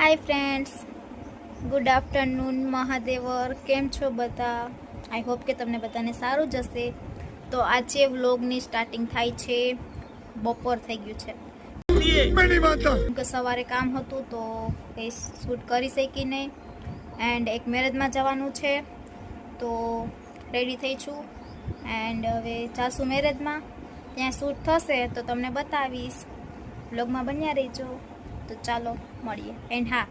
હાય friends good afternoon મહાદેવર. કેમ છો બધા? આઈ હોપ કે તમને બધાને સારું જ હશે. તો આજે વ્લોગની સ્ટાર્ટિંગ થાય છે. બપોર થઈ ગયું છે. કે સવારે કામ હતું તો એ શૂટ કરી શકી નહીં એન્ડ એક મેરેજમાં જવાનું છે. તો રેડી થઈ છું. એન્ડ હવે જાશું મેરેજમાં ત્યાં શૂટ થશે તો તમને બતાવીશ. વ્લોગમાં બન્યા રહેજો. તો ચાલો. મળીએ એન્ડ હા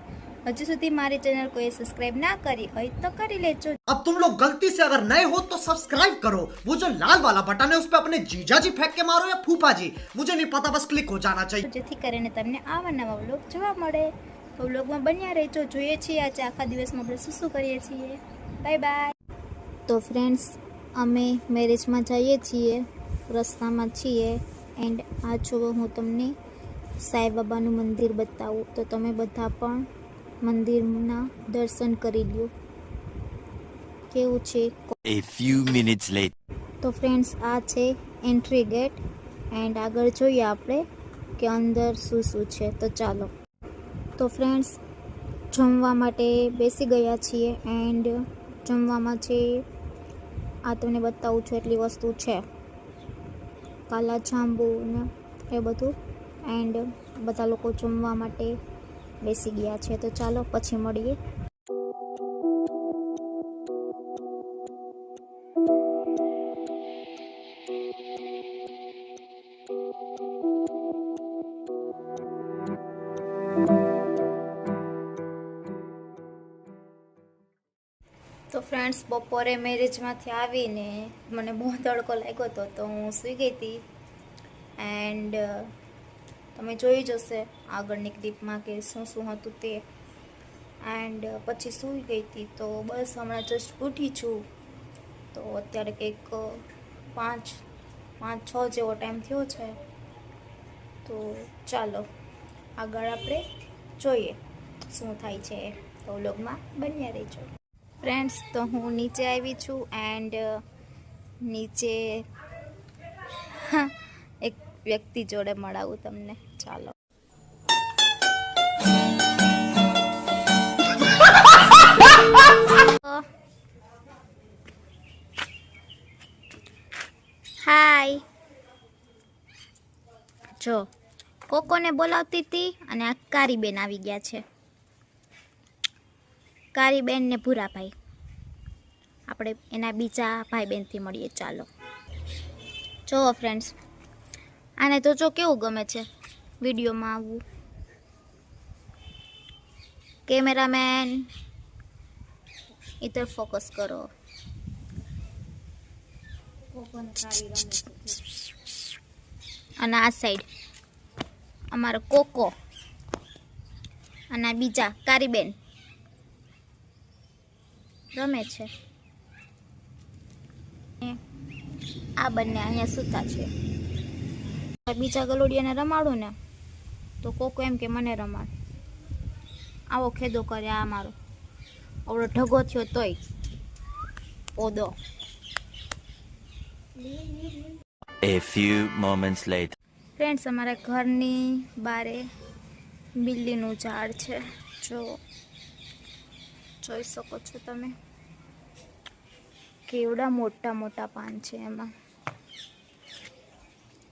હજુ સુધી મારી ચેનલ કોઈ સબસ્ક્રાઈબ ના કરી હોય તો કરી લેજો अब तुम लोग गलती से अगर नए हो तो सब्सक्राइब करो वो जो लाल वाला बटन है उस पर अपने जीजा जी फेंक के मारो या फूफा जी मुझे नहीं पता बस क्लिक हो जाना चाहिए જેથી કરીને તમને આવા નવા વ્લોગ જોવા મળે તો વ્લોગમાં બન્યા રહેજો જોઈએ છીએ આજે આખા દિવસમાં આપણે શું શું કરીએ છીએ બાય બાય તો ફ્રેન્ડ્સ અમે મેરેજમાં જઈએ છીએ રસ્તામાં છીએ એન્ડ આ જો હું તમને સાંઈબાબાનું મંદિર બતાવું તો તમે બધા પણ મંદિરના દર્શન કરી લો કેવું છે? એ ફ્યુ મિનિટ્સ લેટ તો ફ્રેન્ડ્સ આ છે એન્ટ્રી ગેટ એન્ડ આગળ જોઈએ આપણે કે અંદર શું શું છે. તો ચાલો. તો ફ્રેન્ડ્સ જમવા માટે બેસી ગયા છીએ એન્ડ જમવામાં છે આ તમને બતાવું છું એટલી વસ્તુ છે. કાલા જાંબુ ને એ બધું એન્ડ બધા લોકો જમવા માટે બેસી ગયા છે. તો ચાલો પછી મળીએ. તો ફ્રેન્ડ્સ બપોરે મેરેજમાંથી આવીને મને બહુ તડકો લાગ્યો હતો, તો હું સૂઈ ગઈ હતી. એન્ડ તમે જોઈ જશે આગળની ક્લિપમાં કે શું શું હતું તે. એન્ડ પછી સૂઈ ગઈ હતી તો બસ હમણાં જસ્ટ ઉઠી છું. તો અત્યારે કંઈક પાંચ પાંચ, છ જેવો ટાઈમ થયો છે. તો ચાલો, આગળ આપણે જોઈએ શું થાય છે તો વ્લોગમાં બન્યા રહેજો. ફ્રેન્ડ્સ તો હું નીચે આવી છું એન્ડ નીચે એક વ્યક્તિ જોડે મળાવું તમને. ચાલો. હાય જો, કોકોને બોલાવતી હતી અને આ કારીબેન આવી ગયા છે. કારીબેન ને ભૂરાભાઈ. આપણે એના બીજા ભાઈ બહેનથી મળીએ, ચાલો. જુઓ ફ્રેન્ડ્સ આને તો જો કેવું ગમે છે? વિડીયોમાં આવવું કેમેરામેન ઇધર ફોકસ કરો. અને આ સાઈડ અમારો કોકો અને બીજા કારીબેન. રમે છે. આ બંને અહીંયા સૂતા છે. બીજા ગલોડિયાને રમાડું ને? તો કોકો એમ કે મને રમાડ. આવો ખેદો કરે આ મારો. આવડો ઢગો થયો તોય. ઓદો. A few moments later. Friends અમારા ઘરની બારે બિલ્લીનું ઝાડ છે. જો જોઈ શકો છો તમે. કેવડા મોટા મોટા પાન છે એમાં.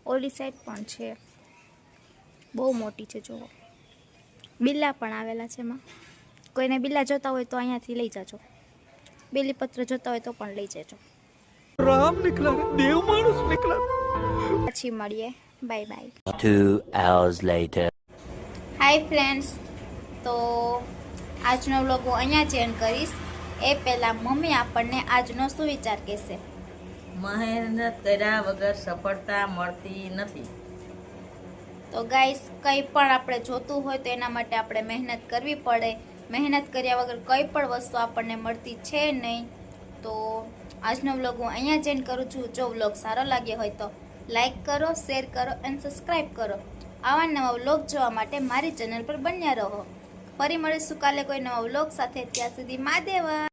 ઓલી સાઈડ પણ છે. બહુ મોટી છે જોવો. બિલ્લા પણ આવેલા છે એમાં. કોઈને બિલ્લા જોતા હોય તો અહીંયાથી લઈ જાજો. બેલીપત્ર જોતા હોય તો પણ લઈ જજો. રામ નીકળ્યા દેવ માણસ નીકળ્યા પછી મળીએ. Bye bye. Two hours later. Hi friends તો આજનો વ્લોગ હું અહીંયા જ એન્ડ કરીશ. એ પહેલાં મમ્મી આપણને આજનો શું વિચાર કહેશે. મહેનત કર્યા વગર સફળતા મળતી નથી. તો ગાઈસ કંઈ પણ આપણે જોતું હોય તો એના માટે આપણે મહેનત કરવી પડે. મહેનત કર્યા વગર કંઈ પણ વસ્તુ આપણને મળતી છે નહીં. તો આજનો વ્લોગ હું અહીંયા ચેન્જ કરું છું. જો વ્લોગ સારો લાગ્યો હોય તો લાઈક કરો શેર કરો અને સબસ્ક્રાઈબ કરો. આવા નવા વ્લોગ જોવા માટે મારી ચેનલ પર બન્યા રહો. ફરી મળીશું કાલે કોઈ નવા વ્લોગ સાથે. ત્યાં સુધી માદેવર